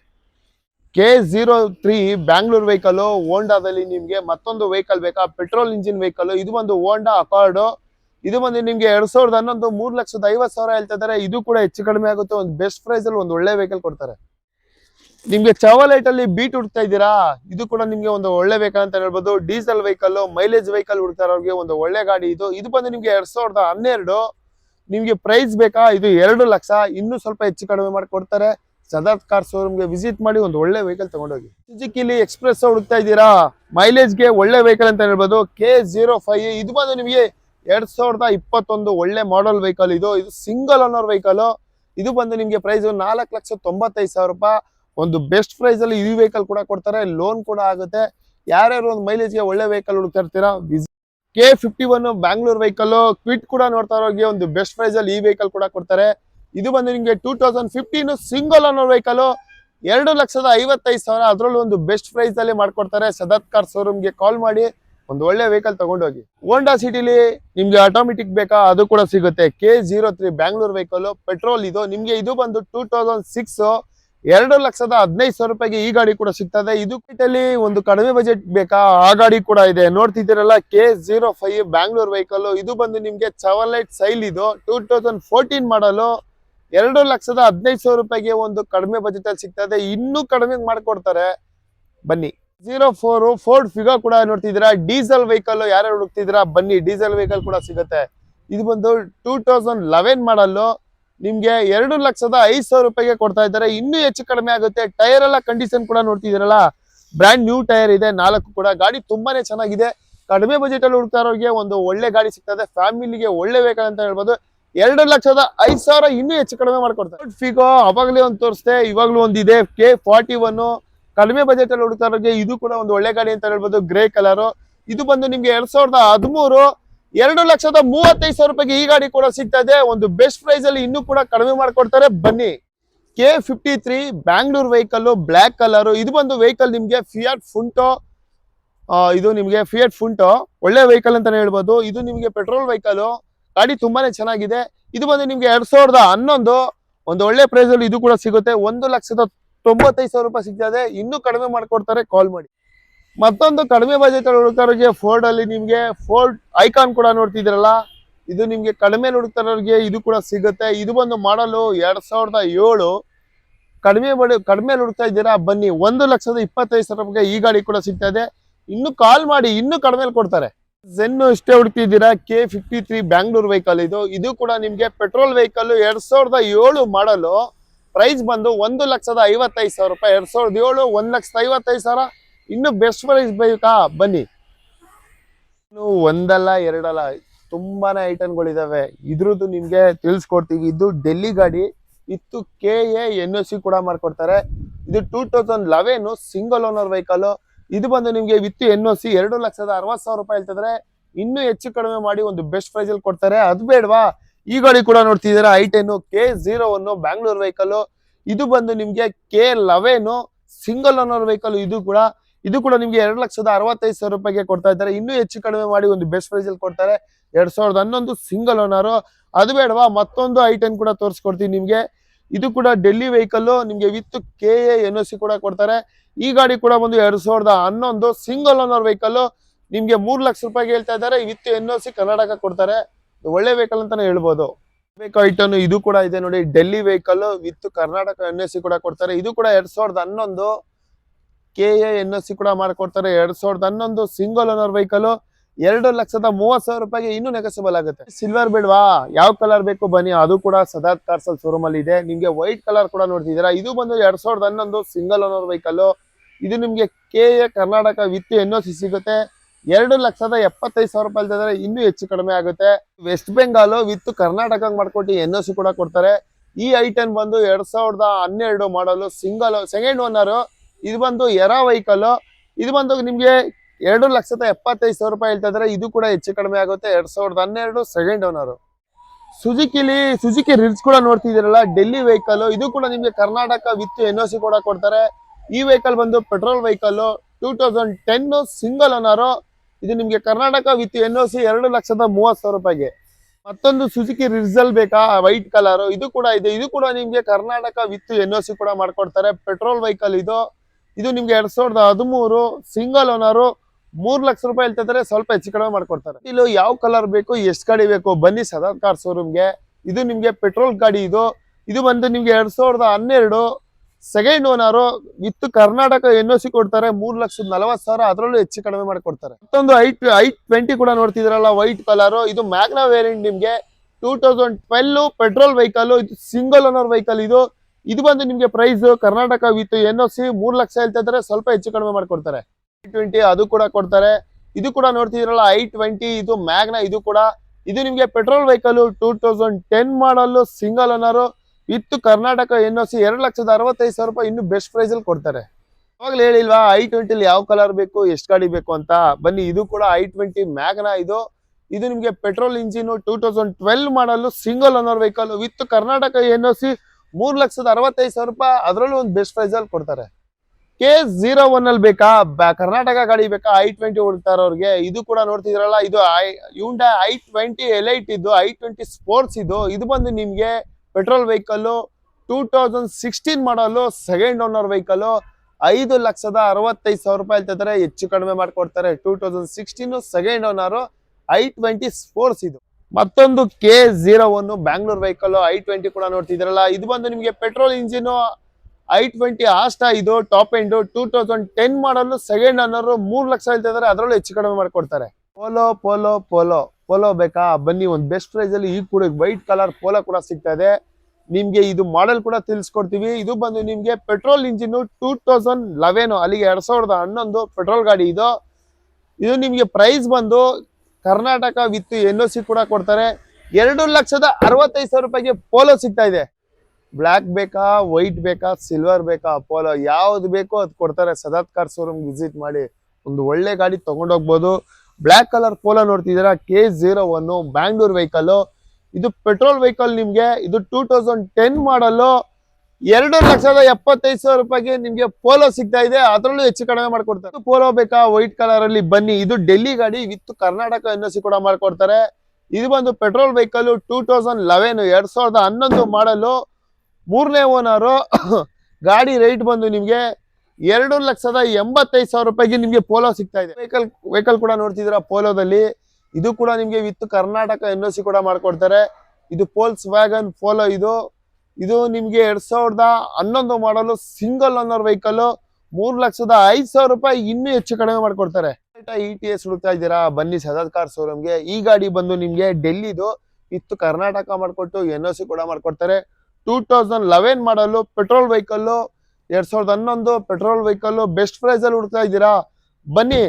K zero three Bangalore vehicle ಹೋಂಡಾದಲ್ಲಿ ನಿಮ್ಗೆ ಮತ್ತೊಂದು ವೆಹಿಕಲ್ ಬೇಕಾ? ಪೆಟ್ರೋಲ್ ಇಂಜಿನ್ ವೆಹಿಕಲ್ ಇದು ಬಂದು ಹೋಂಡಾ ಅಕಾರ್ಡ್ ಇದು ಬಂದು ನಿಮ್ಗೆ ಎರಡ್ ಸಾವಿರದ ಹನ್ನೊಂದು ಮೂರ್ ಲಕ್ಷದ ಐವತ್ ಸಾವಿರ ಹೇಳ್ತಾ ಇದಾರೆ ಇದು ಕೂಡ ಹೆಚ್ಚು ಕಡಿಮೆ ಆಗುತ್ತೆ. ಒಂದು ಬೆಸ್ಟ್ ಪ್ರೈಸ್ ಅಲ್ಲಿ ಒಂದು ಒಳ್ಳೆ ವೆಹಿಕಲ್ ಕೊಡ್ತಾರೆ. ನಿಮ್ಗೆ ಚವಲೈಟ್ ಅಲ್ಲಿ ಬೀಟ್ ಹುಡ್ತಾ ಇದ್ದೀರಾ? ಇದು ಕೂಡ ನಿಮ್ಗೆ ಒಂದು ಒಳ್ಳೆ ವೆಹಿಕಲ್ ಅಂತ ಹೇಳ್ಬೋದು. ಡೀಸೆಲ್ ವೆಹಿಕಲ್ ಮೈಲೇಜ್ ವೆಹಿಕಲ್ ಹುಡ್ತಾ ಇರೋರಿಗೆ ಒಂದು ಒಳ್ಳೆ ಗಾಡಿ ಇದು. ಇದು ಬಂದು ನಿಮ್ಗೆ ಎರಡ್ ಸಾವಿರದ ಹನ್ನೆರಡು ನಿಮ್ಗೆ ಪ್ರೈಸ್ ಬೇಕಾ? ಇದು ಎರಡು ಲಕ್ಷ. ಇನ್ನೂ ಸ್ವಲ್ಪ ಹೆಚ್ಚು ಕಡಿಮೆ ಮಾಡಿ ಕೊಡ್ತಾರೆ. ಸದಾತ್ ಕಾರ್ ಶೋರೂಮ್ಗೆ ವಿಸಿಟ್ ಮಾಡಿ ಒಂದು ಒಳ್ಳೆ ವೆಹಿಕಲ್ ತಗೊಂಡೋಗಿ. ಸುಜುಕಿಲಿ ಎಕ್ಸ್ಪ್ರೆಸ್ ಹುಡುಕ್ತಾ ಇದ್ದೀರಾ? ಮೈಲೇಜ್ಗೆ ಒಳ್ಳೆ ವೆಹಿಕಲ್ ಅಂತ ಹೇಳ್ಬೋದು. ಕೆ ಜೀರೋ ಫೈವ್ ಇದು ಬಂದು ನಿಮಗೆ ಎರಡ್ ಸಾವಿರದ ಇಪ್ಪತ್ತೊಂದು ಒಳ್ಳೆ ಮಾಡೆಲ್ ವೆಹಿಕಲ್ ಇದು. ಇದು ಸಿಂಗಲ್ ಓನರ್ ವೆಹಿಕಲ್ ಇದು ಬಂದು ನಿಮ್ಗೆ ಪ್ರೈಸ್ ನಾಲ್ಕು ಲಕ್ಷ ತೊಂಬತ್ತೈದು ಸಾವಿರ ರೂಪಾಯಿ. ಒಂದು ಬೆಸ್ಟ್ ಪ್ರೈಸ್ ಅಲ್ಲಿ ಈ ವೆಹಿಕಲ್ ಕೂಡ ಕೊಡ್ತಾರೆ. ಲೋನ್ ಕೂಡ ಆಗುತ್ತೆ. ಯಾರ್ಯಾರು ಒಂದು ಮೈಲೇಜ್ಗೆ ಒಳ್ಳೆ ವೆಹಿಕಲ್ ಹುಡುಕ್ತಾ ಇರ್ತೀರಾ K fifty one Bangalore vehicle Kwid ಕೂಡ ನೋಡ್ತಾ ಹೋಗಿ ಒಂದು ಬೆಸ್ಟ್ ಪ್ರೈಸ್ ಅಲ್ಲಿ ಈ ವೆಹಿಕಲ್ ಕೂಡ ಕೊಡ್ತಾರೆ. ಇದು ಬಂದು ನಿಮ್ಗೆ two thousand fifteen single owner vehicle ಎರಡು ಲಕ್ಷದ ಐವತ್ತೈದು ಸಾವಿರ. ಅದರಲ್ಲೂ ಒಂದು ಬೆಸ್ಟ್ ಪ್ರೈಸ್ ಅಲ್ಲಿ ಮಾಡ್ಕೊಡ್ತಾರೆ. ಸದತ್ ಕಾರ್ ಶೋರೂಮ್ಗೆ ಕಾಲ್ ಮಾಡಿ. ಒಂದು ಒಳ್ಳೆ ವೆಹಿಕಲ್ ತಗೊಂಡೋಗಿ. ಹೋಂಡಾ ಸಿಟಿಲಿ ನಿಮ್ಗೆ ಆಟೋಮೆಟಿಕ್ ಬೇಕಾ? ಅದು ಕೂಡ ಸಿಗುತ್ತೆ. K zero three Bangalore vehicle petrol ಇದು. ನಿಮ್ಗೆ ಇದು ಬಂದು ಟೂ ತೌಸಂಡ್ ಸಿಕ್ಸ್ ಎರಡು ಲಕ್ಷದ ಹದಿನೈದು ಸಾವಿರ ರೂಪಾಯಿಗೆ ಈ ಗಾಡಿ ಕೂಡ ಸಿಗ್ತದೆ. ಇದು ಕಿಟಲ್ಲಿ ಒಂದು ಕಡಿಮೆ ಬಜೆಟ್ ಬೇಕಾ? ಆ ಗಾಡಿ ಕೂಡ ಇದೆ. ನೋಡ್ತಿದ್ದೀರಲ್ಲ K zero five Bangalore vehicle ಇದು ಬಂದು ನಿಮ್ಗೆ ಚವಲೈಟ್ ಸೈಲ್ ಇದು. ಟೂ ತೌಸಂಡ್ ಫೋರ್ಟೀನ್ ಮಾಡಲು ಎರಡು ಲಕ್ಷದ ಹದಿನೈದು ಸಾವಿರ ರೂಪಾಯಿಗೆ ಒಂದು ಕಡಿಮೆ ಬಜೆಟ್ ಅಲ್ಲಿ ಸಿಗ್ತದೆ. ಇನ್ನೂ ಕಡಿಮೆ ಮಾಡಿಕೊಡ್ತಾರೆ. ಬನ್ನಿ. ಜೀರೋ ಫೋರ್ ಫೋರ್ಡ್ ಫಿಗೋ ಕೂಡ ನೋಡ್ತಿದ್ದೀರಾ? ಡೀಸೆಲ್ ವೆಹಿಕಲ್ ಯಾರು ಹುಡುಕ್ತಿದ್ದೀರಾ? ಬನ್ನಿ ಡೀಸೆಲ್ ವೆಹಿಕಲ್ ಕೂಡ ಸಿಗುತ್ತೆ. ಇದು ಬಂದು ಟೂ ತೌಸಂಡ್ ಲೆವೆನ್ ಮಾಡಲ್ಲು ನಿಮ್ಗೆ ಎರಡು ಲಕ್ಷದ ಐದು ಸಾವಿರ ರೂಪಾಯಿಗೆ ಕೊಡ್ತಾ ಇದ್ದಾರೆ. ಇನ್ನೂ ಹೆಚ್ಚು ಕಡಿಮೆ ಆಗುತ್ತೆ. ಟೈರ್ ಎಲ್ಲ ಕಂಡೀಷನ್ ಕೂಡ ನೋಡ್ತಿದ್ದೀರಲ್ಲ? ಬ್ರ್ಯಾಂಡ್ ನ್ಯೂ ಟೈರ್ ಇದೆ. ನಾಲ್ಕು ಕೂಡ. ಗಾಡಿ ತುಂಬಾನೇ ಚೆನ್ನಾಗಿದೆ. ಕಡಿಮೆ ಬಜೆಟ್ ಅಲ್ಲಿ ಹುಡುಕ್ತಾ ಇರೋರಿಗೆ ಒಂದು ಒಳ್ಳೆ ಗಾಡಿ ಸಿಗ್ತದೆ. ಫ್ಯಾಮಿಲಿಗೆ ಒಳ್ಳೆ ವೆಹಿಕಲ್ ಅಂತ ಹೇಳ್ಬೋದು. ಎರಡು ಲಕ್ಷದ ಐದು ಸಾವಿರ ಇನ್ನೂ ಹೆಚ್ಚು ಕಡಿಮೆ ಮಾಡ್ಕೊಡ್ತಾರೆ. ಫಿಗೋ ಅವಾಗಲೇ ಒಂದು ತೋರಿಸ್ದೆ. ಇವಾಗಲೂ ಒಂದಿದೆ. ಕೆ ಫಾರ್ಟಿ ಒನ್ ಕಡಿಮೆ ಬಜೆಟ್ ಅಲ್ಲಿ ಹುಡುಕ್ತಾ ಇರೋರಿಗೆ ಇದು ಕೂಡ ಒಂದು ಒಳ್ಳೆ ಗಾಡಿ ಅಂತ ಹೇಳ್ಬೋದು. ಗ್ರೇ ಕಲರ್ ಇದು ಬಂದು ನಿಮ್ಗೆ ಎರಡ್ ಸಾವಿರದ ಹದಿಮೂರು ಎರಡು ಲಕ್ಷದ ಮೂವತ್ತೈದು ಸಾವಿರ ರೂಪಾಯಿಗೆ ಈ ಗಾಡಿ ಕೂಡ ಸಿಗ್ತದೆ ಒಂದು ಬೆಸ್ಟ್ ಪ್ರೈಸ್ ಅಲ್ಲಿ ಇನ್ನೂ ಕೂಡ ಕಡಿಮೆ ಮಾಡ್ಕೊಡ್ತಾರೆ. ಬನ್ನಿ. K fifty three Bangalore vehicle black colour ಇದು ಬಂದು ವೆಹಿಕಲ್ ನಿಮ್ಗೆ ಫಿಯಾಟ್ ಫುಂಟೋ ಇದು ನಿಮ್ಗೆ ಫಿಯಟ್ ಫುಂಟೋ ಒಳ್ಳೆ ವೆಹಿಕಲ್ ಅಂತಾನೆ ಹೇಳ್ಬೋದು. ಇದು ನಿಮ್ಗೆ ಪೆಟ್ರೋಲ್ ವೆಹಿಕಲ್ ಗಾಡಿ ತುಂಬಾನೇ ಚೆನ್ನಾಗಿದೆ. ಇದು ಬಂದು ನಿಮ್ಗೆ ಎರಡ್ ಸಾವಿರದ ಹನ್ನೊಂದು. ಒಂದು ಒಳ್ಳೆ ಪ್ರೈಸ್ ಅಲ್ಲಿ ಇದು ಕೂಡ ಸಿಗುತ್ತೆ. ಒಂದು ಲಕ್ಷದ ತೊಂಬತ್ತೈದು ಸಾವಿರ ರೂಪಾಯಿ ಸಿಗ್ತದೆ ಇನ್ನೂ ಕಡಿಮೆ ಮಾಡಿಕೊಡ್ತಾರೆ ಕಾಲ್ ಮಾಡಿ. ಮತ್ತೊಂದು ಕಡಿಮೆ ಬಜೆಟ್ ಅಲ್ಲಿ ಹುಡುಕ್ತಾರೋರಿಗೆ ಫೋರ್ಡ್ ಅಲ್ಲಿ ನಿಮ್ಗೆ ಫೋರ್ಡ್ ಐಕಾನ್ ಕೂಡ ನೋಡ್ತಿದ್ರಲ್ಲ, ಇದು ನಿಮ್ಗೆ ಕಡಿಮೆ ಹುಡುಕ್ತಾರೋರಿಗೆ ಇದು ಕೂಡ ಸಿಗುತ್ತೆ. ಇದು ಬಂದು ಮಾಡಲು ಎರಡ್ ಸಾವಿರದ ಏಳು ಕಡಿಮೆ ಕಡಿಮೆ ಹುಡುಕ್ತಾ ಇದ್ದೀರಾ? ಬನ್ನಿ, ಒಂದು ಲಕ್ಷದ ಇಪ್ಪತ್ತೈದು ಸಾವಿರ ರೂಪಾಯಿ ಈ ಗಾಡಿ ಕೂಡ ಸಿಗ್ತಾ ಇದೆ. ಇನ್ನು ಕಾಲ್ ಮಾಡಿ, ಇನ್ನು ಕಡಿಮೆ ಕೊಡ್ತಾರೆ. ಜೆನ್ ಇಷ್ಟೇ ಹುಡುಕ್ತಿದ್ದೀರಾ? K fifty three Bangalore vehicle ಇದು. ಇದು ಕೂಡ ನಿಮ್ಗೆ ಪೆಟ್ರೋಲ್ ವೆಹಿಕಲ್ ಎರಡ್ ಸಾವಿರದ ಏಳು ಮಾಡಲು ಪ್ರೈಸ್ ಬಂದು ಒಂದು ಲಕ್ಷದ ಐವತ್ತೈದು ಸಾವಿರ ರೂಪಾಯಿ, ಎರಡ್ ಸಾವಿರದ ಏಳು ಒಂದ್ ಲಕ್ಷದ ಐವತ್ತೈದು ಸಾವಿರ. ಇನ್ನು ಬೆಸ್ಟ್ ಪ್ರೈಸ್ ಬೇಕಾ? ಬನ್ನಿ. ಇನ್ನು ಒಂದಲ್ಲ, ಎರಡಲ್ಲ ತುಂಬಾನೇ ಐಟಮ್ಗಳಿದಾವೆ ಇದ್ರದ್ದು ನಿಮಗೆ ತಿಳಿಸ್ಕೊಡ್ತೀವಿ. ಇದು ಡೆಲ್ಲಿ ಗಾಡಿ. ಇತ್ತು ಕೆ ಎ ಎನ್ ಸಿ ಕೂಡ ಮಾಡ್ಕೊಡ್ತಾರೆ. ಇದು two thousand eleven single owner vehicle ಇದು ಬಂದು ನಿಮಗೆ ವಿತ್ ಎನ್ ಸಿ ಎರಡು ಲಕ್ಷದ ಅರವತ್ತು ಸಾವಿರ ರೂಪಾಯಿ ಹೇಳ್ತಿದ್ರೆ, ಇನ್ನೂ ಹೆಚ್ಚು ಕಡಿಮೆ ಮಾಡಿ ಒಂದು ಬೆಸ್ಟ್ ಪ್ರೈಸ್ ಅಲ್ಲಿ ಕೊಡ್ತಾರೆ. ಅದು ಬೇಡವಾ? ಈ ಗಾಡಿ ಕೂಡ ನೋಡ್ತಿದ್ದೀರಾ i ten K zero one Bangalore vehicle ಇದು ಬಂದು ನಿಮ್ಗೆ K eleven single owner vehicle ಇದು ಕೂಡ. ಇದು ಕೂಡ ನಿಮ್ಗೆ ಎರಡು ಲಕ್ಷದ ಅರವತ್ತೈದು ಸಾವಿರ ರೂಪಾಯಿಗೆ ಕೊಡ್ತಾ ಇದ್ದಾರೆ. ಇನ್ನೂ ಹೆಚ್ಚು ಕಡಿಮೆ ಮಾಡಿ ಒಂದು ಬೆಸ್ಟ್ ಪ್ರೈಸ್ ಅಲ್ಲಿ ಕೊಡ್ತಾರೆ. ಎರಡ್ ಸಾವಿರದ ಹನ್ನೊಂದು ಸಿಂಗಲ್ ಓನರ್ ಅದು ಬೇಡವಾ, ಮತ್ತೊಂದು ಐ ಟೆನ್ ಕೂಡ ತೋರಿಸ್ಕೊಡ್ತೀನಿ ನಿಮ್ಗೆ. ಇದು ಕೂಡ ಡೆಲ್ಲಿ ವೆಹಿಕಲ್ ನಿಮ್ಗೆ with K A N C ಕೂಡ ಕೊಡ್ತಾರೆ. ಈ ಗಾಡಿ ಕೂಡ ಬಂದು ಎರಡ್ ಸಾವಿರದ ಹನ್ನೊಂದು ಸಿಂಗಲ್ ಓನರ್ ವೆಹಿಕಲ್ ನಿಮ್ಗೆ ಮೂರು ಲಕ್ಷ ರೂಪಾಯಿಗೆ ಹೇಳ್ತಾ ಇದ್ದಾರೆ ವಿತ್ ಎನ್ ಸಿ ಕರ್ನಾಟಕ ಕೊಡ್ತಾರೆ. ಒಳ್ಳೆ ವೆಹಿಕಲ್ ಅಂತಾನೆ ಹೇಳ್ಬೋದು. ಐಟನ್ ಇದು ಕೂಡ ಇದೆ ನೋಡಿ Delhi vehicle with Karnataka N S C ಕೂಡ ಕೊಡ್ತಾರೆ. ಇದು ಕೂಡ ಎರಡ್ ಸಾವಿರದ ಹನ್ನೊಂದು ಕೆ ಎನ್ ಎಸ್ ಸಿ ಕೂಡ ಮಾಡ್ಕೊಡ್ತಾರೆ ಎರಡ್ ಸಾವಿರದ ಹನ್ನೊಂದು ಸಿಂಗಲ್ ಓನರ್ ವೆಹಿಕಲ್ ಎರಡು ಲಕ್ಷದ ಮೂವತ್ ಸಾವಿರ ರೂಪಾಯಿಗೆ ಇನ್ನೂ ನೆಗೆಸಬಲ್ ಆಗುತ್ತೆ. ಸಿಲ್ವರ್ ಬೇಡವಾ? ಯಾವ ಕಲರ್ ಬೇಕು ಬನ್ನಿ, ಅದು ಕೂಡ ಸದಾತ್ ಕಾರ್ಸ್ ಶೋರೂಮ್ ಅಲ್ಲಿ ಇದೆ. ನಿಮ್ಗೆ ವೈಟ್ ಕಲರ್ ಕೂಡ ನೋಡ್ತಿದ್ದೀರಾ. ಇದು ಬಂದು ಎರಡ್ ಸಾವಿರದ ಹನ್ನೊಂದು ಸಿಂಗಲ್ ಓನರ್ ವೆಹಿಕಲ್ ಇದು ನಿಮ್ಗೆ K A Karnataka with N ಸಿಗುತ್ತೆ. ಎರಡು ಲಕ್ಷದ ಎಪ್ಪತ್ತೈದು ಸಾವಿರ ರೂಪಾಯಿ ಇಲ್ದಿದ್ರೆ ಇನ್ನೂ ಹೆಚ್ಚು ಕಡಿಮೆ ಆಗುತ್ತೆ. ವೆಸ್ಟ್ ಬೆಂಗಾಲ್ ವಿತ್ ಕರ್ನಾಟಕ ಮಾಡ್ಕೊಟ್ಟು ಎನ್ ಸಿ ಕೂಡ ಕೊಡ್ತಾರೆ. ಈ ಐಟನ್ ಬಂದು ಎರಡ್ ಸಾವಿರದ ಹನ್ನೆರಡು ಮಾಡಲು ಸಿಂಗಲ್ ಸೆಕೆಂಡ್ ಓನರ್ ಇದು ಬಂದು ಎರಾ ವೆಹಿಕಲ್ ಇದು ಬಂದು ನಿಮ್ಗೆ ಎರಡು ಲಕ್ಷದ ಎಪ್ಪತ್ತೈದು ಸಾವಿರ ರೂಪಾಯಿ ಹೇಳ್ತಾ ಇದ್ರೆ ಇದು ಕೂಡ ಹೆಚ್ಚು ಕಡಿಮೆ ಆಗುತ್ತೆ. ಎರಡ್ ಸಾವಿರದ ಹನ್ನೆರಡು ಸೆಕೆಂಡ್ ಓನರ್ ಸುಜುಕಿಲಿ ಸುಜುಕಿ ರಿಲ್ಸ್ ಕೂಡ ನೋಡ್ತಿದ್ದೀರಲ್ಲ ಡೆಲ್ಲಿ ವೆಹಿಕಲ್ ಇದು ಕೂಡ ನಿಮ್ಗೆ ಕರ್ನಾಟಕ ವಿತ್ ಎನ್ ಸಿ ಕೂಡ ಕೊಡ್ತಾರೆ. ಈ ವೆಹಿಕಲ್ ಬಂದು petrol vehicle two thousand ten single owner ಇದು ನಿಮಗೆ ಕರ್ನಾಟಕ ವಿತ್ ಎನ್ ಸಿ ಎರಡು ಲಕ್ಷದ ಮೂವತ್ತು ಸಾವಿರ ರೂಪಾಯಿಗೆ. ಮತ್ತೊಂದು ಸುಜುಕಿ ರಿಸಲ್ ಬೇಕಾ? ವೈಟ್ ಕಲರ್ ಇದು ಕೂಡ ಇದೆ. ಇದು ಕೂಡ ನಿಮಗೆ ಕರ್ನಾಟಕ ವಿತ್ ಎನ್ ಸಿ ಕೂಡ ಮಾಡ್ಕೊಡ್ತಾರೆ. ಪೆಟ್ರೋಲ್ ವೆಹಿಕಲ್ ಇದು. ಇದು ನಿಮ್ಗೆ ಎರಡ್ ಸಾವಿರದ ಹದಿಮೂರು ಸಿಂಗಲ್ ಓನರು ಮೂರ್ ಲಕ್ಷ ರೂಪಾಯಿ ಹೇಳ್ತಿದ್ರೆ ಸ್ವಲ್ಪ ಹೆಚ್ಚು ಕಡಿಮೆ ಮಾಡ್ಕೊಡ್ತಾರೆ. ಇಲ್ಲಿ ಯಾವ ಕಲರ್ ಬೇಕು, ಎಷ್ಟು ಗಾಡಿ ಬೇಕು, ಬನ್ನಿ ಸದಾ ಕಾರ್ ಶೋರೂಮ್ಗೆ ಇದು ನಿಮ್ಗೆ ಪೆಟ್ರೋಲ್ ಗಾಡಿ ಇದು. ಇದು ಬಂದು ನಿಮ್ಗೆ ಎರಡ್ ಸಾವಿರದ ಹನ್ನೆರಡು second owner with Karnataka N C ಕೊಡ್ತಾರೆ ಮೂರ್ ಲಕ್ಷದ ನಲವತ್ ಸಾವಿರ, ಅದರಲ್ಲೂ ಹೆಚ್ಚು ಕಡಿಮೆ ಮಾಡಿಕೊಡ್ತಾರೆ. ಮತ್ತೊಂದು ಐಟ್ ಐಟ್ ಟ್ವೆಂಟಿ ಕೂಡ ನೋಡ್ತಿದ್ರಲ್ಲ ವೈಟ್ ಕಲರ್. ಇದು ಮ್ಯಾಗ್ನಾ ವೇರಿಯಂಟ್ ನಿಮ್ಗೆ two thousand twelve petrol vehicle, ಇದು ಸಿಂಗಲ್ ಓನರ್ ವೆಹಿಕಲ್ ಇದು. ಇದು ಬಂದು ನಿಮ್ಗೆ price Karnataka with N C ಮೂರ್ ಲಕ್ಷ ಹೇಳ್ತಾ ಇದ್ರೆ ಸ್ವಲ್ಪ ಹೆಚ್ಚು ಕಡಿಮೆ ಮಾಡಿಕೊಡ್ತಾರೆ. ಟ್ವೆಂಟಿ ಅದು ಕೂಡ ಕೊಡ್ತಾರೆ. ಇದು ಕೂಡ ನೋಡ್ತಿದ್ರಲ್ಲ ಐ ಟ್ವೆಂಟಿ, ಇದು ಮ್ಯಾಗ್ನಾ ಇದು ಕೂಡ. ಇದು ನಿಮ್ಗೆ petrol vehicle two thousand ten model single owner. With Karnataka N C ಎರಡು ಲಕ್ಷದ ಅರವತ್ತೈದು ಸಾವಿರ ರೂಪಾಯಿ ಇನ್ನು ಬೆಸ್ಟ್ ಪ್ರೈಸ್ ಅಲ್ಲಿ ಕೊಡ್ತಾರೆ. ಅವಾಗಲೇ ಹೇಳಿಲ್ವಾ ಐ ಟ್ವೆಂಟಿಲಿ ಯಾವ ಕಲರ್ ಬೇಕು, ಎಷ್ಟು ಗಾಡಿ ಬೇಕು ಅಂತ? ಬನ್ನಿ, ಇದು ಕೂಡ ಐ ಟ್ವೆಂಟಿ ಮ್ಯಾಗ್ನ ಇದು. ಇದು ನಿಮಗೆ petrol engine two thousand twelve model single owner vehicle with Karnataka N C ಮೂರು ಲಕ್ಷದ ಅರವತ್ತೈದು ಸಾವಿರ ರೂಪಾಯಿ. ಅದರಲ್ಲೂ ಒಂದು ಬೆಸ್ಟ್ ಪ್ರೈಸ್ ಅಲ್ಲಿ ಕೊಡ್ತಾರೆ. ಕೆ ಜೀರೋ ಒನ್ ಅಲ್ಲಿ ಬೇಕಾ? ಕರ್ನಾಟಕ ಗಾಡಿ ಬೇಕಾ? ಐ ಟ್ವೆಂಟಿ ಇರೋರ್ಗೆ. ಇದು ಕೂಡ ನೋಡ್ತಿದ್ರಲ್ಲ ಇದು Hyundai i twenty Elite ಇದು ಐ ಟ್ವೆಂಟಿ ಸ್ಪೋರ್ಟ್ಸ್ ಇದು. ಇದು ಬಂದು ನಿಮ್ಗೆ petrol vehicle two thousand sixteen model second owner vehicle ಐದು ಲಕ್ಷದ ಅರವತ್ತೈದು ಸಾವಿರ ರೂಪಾಯಿ ಹೇಳ್ತಿದ್ದಾರೆ ಹೆಚ್ಚು ಕಡಿಮೆ ಮಾಡಿಕೊಡ್ತಾರೆ. Two thousand sixteen second owner i twenty sports ಇದು. ಮತ್ತೊಂದು K zero one Bangalore vehicle i twenty ಕೂಡ ನೋಡ್ತಿದ್ರಲ್ಲ ಇದು ಬಂದು ನಿಮಗೆ petrol engine i twenty Asta ಇದು top end two thousand ten model second owner ಮೂರ್ ಲಕ್ಷ ಹೇಳ್ತಿದ್ದಾರೆ ಅದರಲ್ಲೂ ಹೆಚ್ಚು ಕಡಿಮೆ ಮಾಡಿಕೊಡ್ತಾರೆ. Polo Polo Polo. ಪೋಲೋ ಬೇಕಾ? ಬನ್ನಿ, ಒಂದು ಬೆಸ್ಟ್ ಪ್ರೈಸ್ ಅಲ್ಲಿ ಈ ಕೂಡ ವೈಟ್ ಕಲರ್ ಪೋಲೋ ಕೂಡ ಸಿಗ್ತಾ ಇದೆ. ನಿಮಗೆ ಇದು ಮಾಡೆಲ್ ಕೂಡ ತಿಳಿಸ್ಕೊಡ್ತೀವಿ. ಇದು ಬಂದು ನಿಮಗೆ petrol engine two thousand eleven ಅಲ್ಲಿಗೆ ಎರಡು ಸಾವಿರದ ಹನ್ನೊಂದು ಪೆಟ್ರೋಲ್ ಗಾಡಿ ಇದು. ಇದು ನಿಮಗೆ ಪ್ರೈಸ್ ಬಂದು ಕರ್ನಾಟಕ ವಿತ್ ಎನ್ ಸಿ ಕೂಡ ಕೊಡ್ತಾರೆ. ಎರಡು ಲಕ್ಷದ ಅರವತ್ತೈದು ಸಾವಿರ ರೂಪಾಯಿಗೆ ಪೋಲೋ ಸಿಗ್ತಾ ಇದೆ. ಬ್ಲ್ಯಾಕ್ ಬೇಕಾ ವೈಟ್ ಬೇಕಾ ಸಿಲ್ವರ್ ಬೇಕಾ ಪೋಲೋ ಯಾವ್ದು ಬೇಕೋ ಅದು ಕೊಡ್ತಾರೆ. ಸದಾತ್ ಕಾರ್ ಶೋರೂಮ್ ವಿಸಿಟ್ ಮಾಡಿ. ಒಂದು ಒಳ್ಳೆ ಗಾಡಿ ತಗೊಂಡೋಗ್ಬೋದು. ಬ್ಲ್ಯಾಕ್ ಕಲರ್ ಪೋಲೋ ನೋಡ್ತಿದ್ದೀರಾ? K zero one Bangalore vehicle ಇದು ಪೆಟ್ರೋಲ್ ವೆಹಿಕಲ್ ನಿಮ್ಗೆ. ಇದು ಟೂ ತೌಸಂಡ್ ಟೆನ್ ಮಾಡಲು ಎರಡು ಲಕ್ಷದ ಎಪ್ಪತ್ತೈದು ಸಾವಿರ ರೂಪಾಯಿಗೆ ನಿಮ್ಗೆ ಪೋಲೋ ಸಿಗ್ತಾ ಇದೆ. ಅದರಲ್ಲೂ ಹೆಚ್ಚು ಕಡಿಮೆ ಮಾಡ್ಕೊಡ್ತಾರೆ. ಪೋಲೋ ಬೇಕಾ? ವೈಟ್ ಕಲರ್ ಅಲ್ಲಿ ಬನ್ನಿ. ಇದು ಡೆಲ್ಲಿ ಗಾಡಿ. ವಿತ್ ಕರ್ನಾಟಕ ಎನ್ ಸಿ ಕೂಡ ಮಾಡ್ಕೊಡ್ತಾರೆ. ಇದು ಬಂದು petrol vehicle two thousand eleven ಎರಡ್ ಸಾವಿರದ ಹನ್ನೊಂದು ಮಾಡಲು ಮೂರನೇ ಓನರು ಗಾಡಿ ರೇಟ್ ಬಂದು ನಿಮ್ಗೆ ಎರಡು ಲಕ್ಷದ ಎಂಬತ್ತೈದು ಸಾವಿರ ರೂಪಾಯಿಗೆ ನಿಮ್ಗೆ ಪೋಲೋ ಸಿಗ್ತಾ ಇದೆ. ವೆಹಿಕಲ್ ವೆಹಿಕಲ್ ಕೂಡ ನೋಡ್ತಿದ್ದೀರಾ ಪೋಲೋದಲ್ಲಿ. ಇದು ಕೂಡ ನಿಮ್ಗೆ ವಿತ್ ಕರ್ನಾಟಕ ಎನ್ ಕೂಡ ಮಾಡ್ಕೊಡ್ತಾರೆ. ಇದು ಪೋಲ್ಸ್ ವ್ಯಾಗನ್ ಪೋಲೋ ಇದು. ಇದು ನಿಮ್ಗೆ ಎರಡ್ ಸಾವಿರದ ಹನ್ನೊಂದು ಮಾಡಲು ಸಿಂಗಲ್ ಓನರ್ ವೆಹಿಕಲ್ ಮೂರ್ ಲಕ್ಷದ ಐದು ಸಾವಿರ ರೂಪಾಯಿ ಇನ್ನೂ ಹೆಚ್ಚು ಕಡಿಮೆ ಮಾಡ್ಕೊಡ್ತಾರೆ. ಇ ಟಿ ಎಸ್ ಹುಡುಕ್ತಾ ಇದ್ದೀರಾ? ಬನ್ನಿ ಸದಾತ್ ಕಾರ್ ಶೋರೂಮ್ಗೆ ಈ ಗಾಡಿ ಬಂದು ನಿಮ್ಗೆ ಡೆಲ್ಲಿದು ಇತ್ತು ಕರ್ನಾಟಕ ಮಾಡ್ಕೊಟ್ಟು ಎನ್ ಕೂಡ ಮಾಡ್ಕೊಡ್ತಾರೆ. Two thousand eleven model petrol vehicle ಎರಡ್ ಸಾವಿರದ ಹನ್ನೊಂದು ಪೆಟ್ರೋಲ್ ವೆಹಿಕಲ್ ಬೆಸ್ಟ್ ಪ್ರೈಸ್ ಅಲ್ಲಿ ಹುಡುಕ್ತಾ ಇದ್ದೀರಾ? ಬನ್ನಿ,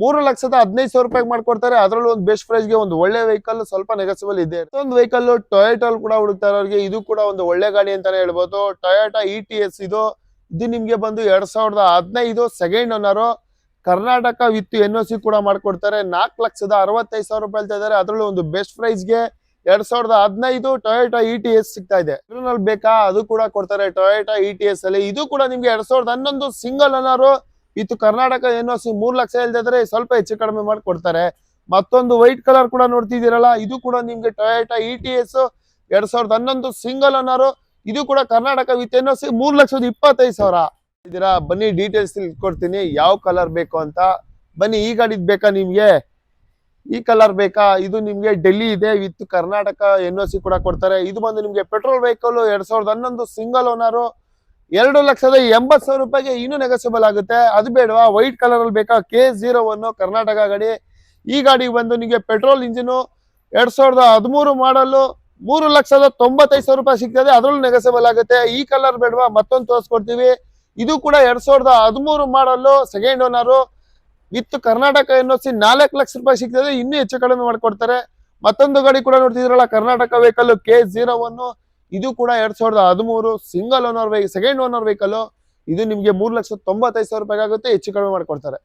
ಮೂರು ಲಕ್ಷದ ಹದಿನೈದು ಸಾವಿರ ರೂಪಾಯಿ ಮಾಡ್ಕೊಡ್ತಾರೆ. ಅದರಲ್ಲೂ ಒಂದು ಬೆಸ್ಟ್ ಪ್ರೈಸ್ಗೆ ಒಂದು ಒಳ್ಳೆ ವೆಹಿಕಲ್ ಸ್ವಲ್ಪ ನೆಗೆಸಿಬಲ್ ಇದೆ. ಒಂದು ವೆಹಿಕಲ್ ಟೊಯೋಟಲ್ ಕೂಡ ಹುಡುಕ್ತಾ ಇರೋರಿಗೆ, ಇದು ಕೂಡ ಒಂದು ಒಳ್ಳೆ ಗಾಡಿ ಅಂತಾನೆ ಹೇಳ್ಬೋದು. ಟೊಯೋಟಾ ಇ ಟಿ ಎಸ್ ಇದು. ಇದು ನಿಮ್ಗೆ ಬಂದು ಎರಡ್ ಸಾವಿರದ ಹದಿನೈದು second owner Karnataka with N ಕೂಡ ಮಾಡ್ಕೊಡ್ತಾರೆ. ನಾಲ್ಕು ಲಕ್ಷದ ಅರವತ್ತೈದು ಸಾವಿರ ರೂಪಾಯಿ ಹೇಳ್ತಾ ಇದ್ದಾರೆ. ಅದರಲ್ಲೂ ಒಂದು ಬೆಸ್ಟ್ ಪ್ರೈಸ್ಗೆ ಎರಡ್ ಸಾವಿರದ ಹದಿನೈದು ಟೊಯೋಟಾ ಇ ಟಿ ಎಸ್ ಸಿಗ್ತಾ ಇದೆ. ಇದ್ರಲ್ಲಿ ಬೇಕಾ? ಅದು ಕೂಡ ಕೊಡ್ತಾರೆ ಟೊಯೋಟಾ ಇ ಟಿ ಎಸ್ ಅಲ್ಲಿ. ಇದು ಕೂಡ ನಿಮ್ಗೆ ಎರಡ್ ಸಾವಿರದ ಹನ್ನೊಂದು ಸಿಂಗಲ್ ಅನ್ನೋರು ಇದು ಕರ್ನಾಟಕ ಎನ್ ಒ ಸಿ ಮೂರ್ ಲಕ್ಷ ಇಲ್ದಿದ್ರೆ ಸ್ವಲ್ಪ ಹೆಚ್ಚು ಕಡಿಮೆ ಮಾಡಿ ಕೊಡ್ತಾರೆ. ಮತ್ತೊಂದು ವೈಟ್ ಕಲರ್ ಕೂಡ ನೋಡ್ತಿದ್ದೀರಲ್ಲ, ಇದು ಕೂಡ ನಿಮ್ಗೆ ಟೊಯೋಟಾ ಇ ಟಿ ಎಸ್ ಎರಡ್ ಸಾವಿರದ ಹನ್ನೊಂದು ಸಿಂಗಲ್ ಅನ್ನೋರು, ಇದು ಕೂಡ ಕರ್ನಾಟಕ ವಿತ್ ಒ ಸಿ ಮೂರ್ ಲಕ್ಷದ ಇಪ್ಪತ್ತೈದು ಸಾವಿರ. ಇದೀರಾ ಬನ್ನಿ ಡೀಟೇಲ್ಸ್ ಕೊಡ್ತೀನಿ. ಯಾವ ಕಲರ್ ಬೇಕು ಅಂತ. ಬನ್ನಿ, ಈ ಗಾಡಿದ್ ಬೇಕಾ ನಿಮ್ಗೆ? ಈ ಕಲರ್ ಬೇಕಾ? ಇದು ನಿಮ್ಗೆ ಡೆಲ್ಲಿ ಇದೆ, with Karnataka N O C ಕೂಡ ಕೊಡ್ತಾರೆ. ಇದು ಬಂದು ನಿಮ್ಗೆ ಪೆಟ್ರೋಲ್ ವೆಹಿಕಲ್ ಎರಡ್ ಸಾವಿರದ ಹನ್ನೊಂದು ಸಿಂಗಲ್ ಓನರು ಎರಡು ಲಕ್ಷದ ಎಂಬತ್ ಸಾವಿರ ರೂಪಾಯಿಗೆ ಇನ್ನು ನೆಗೋಸಿಬಲ್ ಆಗುತ್ತೆ. ಅದು ಬೇಡವಾ? ವೈಟ್ ಕಲರ್ ಅಲ್ಲಿ ಬೇಕಾ? ಕೆ ಜೀರೋ ಒನ್ ಕರ್ನಾಟಕ ಗಾಡಿ. ಈ ಗಾಡಿ ಬಂದು ನಿಮಗೆ ಪೆಟ್ರೋಲ್ ಇಂಜಿನ್ ಎರಡ್ ಸಾವಿರದ ಹದಿಮೂರು ಮಾಡಲು ಮೂರು ಲಕ್ಷದ ತೊಂಬತ್ತೈದು ಸಾವಿರ ರೂಪಾಯಿ ಸಿಗ್ತದೆ. ಅದರಲ್ಲೂ ನೆಗೋಸಿಬಲ್ ಆಗುತ್ತೆ. ಈ ಕಲರ್ ಬೇಡವಾ? ಮತ್ತೊಂದು ತೋರಿಸ್ಕೊಡ್ತೀವಿ. ಇದು ಕೂಡ ಎರಡ್ ಸಾವಿರದ ಹದಿಮೂರು model second owner with Karnataka NOC ನಾಲ್ಕು ಲಕ್ಷ ರೂಪಾಯಿ ಸಿಗ್ತದೆ, ಇನ್ನೂ ಹೆಚ್ಚು ಕಡಿಮೆ ಮಾಡಿಕೊಡ್ತಾರೆ. ಮತ್ತೊಂದು ಗಾಡಿ ಕೂಡ ನೋಡ್ತಿದ್ರಲ್ಲ, Karnataka vehicle K zero one ಇದು ಕೂಡ ಎರಡ್ ಸಾವಿರದ ಹದಿಮೂರು single owner vehicle second owner vehicle ಇದು ನಿಮ್ಗೆ ಮೂರು ಲಕ್ಷ ತೊಂಬತ್ತೈದು ಸಾವಿರ ರೂಪಾಯಿ ಆಗುತ್ತೆ ಹೆಚ್ಚು ಕಡಿಮೆ ಮಾಡ್ಕೊಡ್ತಾರೆ.